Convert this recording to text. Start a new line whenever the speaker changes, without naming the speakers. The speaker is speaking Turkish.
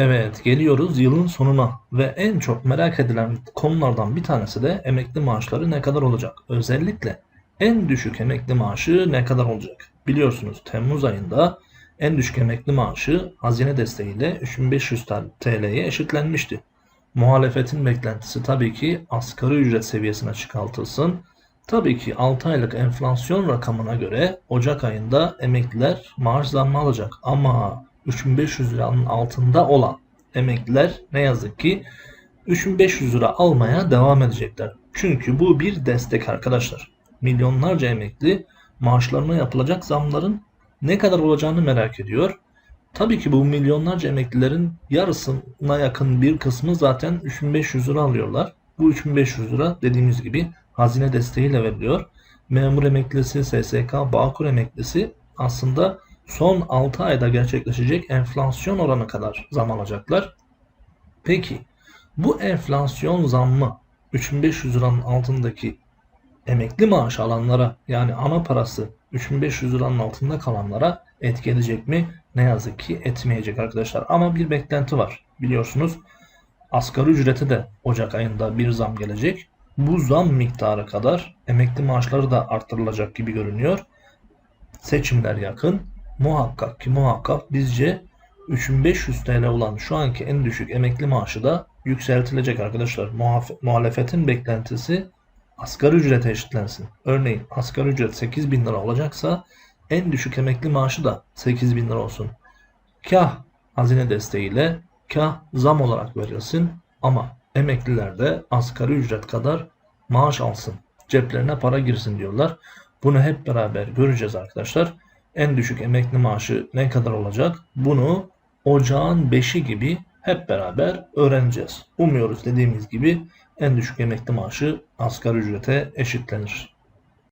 Evet, geliyoruz yılın sonuna ve en çok merak edilen konulardan bir tanesi de emekli maaşları ne kadar olacak? Özellikle en düşük emekli maaşı ne kadar olacak? Biliyorsunuz Temmuz ayında en düşük emekli maaşı hazine desteğiyle 3500 TL'ye eşitlenmişti. Muhalefetin beklentisi tabii ki asgari ücret seviyesine çıkartılsın. Tabii ki 6 aylık enflasyon rakamına göre Ocak ayında emekliler maaş zammı alacak ama 3500 liranın altında olan emekliler ne yazık ki 3500 lira almaya devam edecekler. Çünkü bu bir destek arkadaşlar. Milyonlarca emekli maaşlarına yapılacak zamların ne kadar olacağını merak ediyor. Tabii ki bu milyonlarca emeklilerin yarısına yakın bir kısmı zaten 3500 lira alıyorlar. Bu 3500 lira dediğimiz gibi hazine desteğiyle veriliyor. Memur emeklisi, SSK, Bağkur emeklisi aslında son 6 ayda gerçekleşecek enflasyon oranı kadar zam alacaklar. Peki bu enflasyon zammı 3500 liranın altındaki emekli maaş alanlara yani ana parası 3500 liranın altında kalanlara etki edecek mi? Ne yazık ki etmeyecek arkadaşlar. Ama bir beklenti var. Biliyorsunuz asgari ücrete de Ocak ayında bir zam gelecek. Bu zam miktarı kadar emekli maaşları da arttırılacak gibi görünüyor. Seçimler yakın. Muhakkak ki muhakkak bizce 3500 TL olan şu anki en düşük emekli maaşı da yükseltilecek arkadaşlar. Muhalefetin beklentisi asgari ücrete eşitlensin. Örneğin asgari ücret 8000 lira olacaksa en düşük emekli maaşı da 8000 lira olsun. Kah hazine desteğiyle kah zam olarak verilsin ama emekliler de asgari ücret kadar maaş alsın. Ceplerine para girsin diyorlar. Bunu hep beraber göreceğiz arkadaşlar. En düşük emekli maaşı ne kadar olacak? Bunu ocağın 5'i gibi hep beraber öğreneceğiz. Umuyoruz dediğimiz gibi en düşük emekli maaşı asgari ücrete eşitlenir.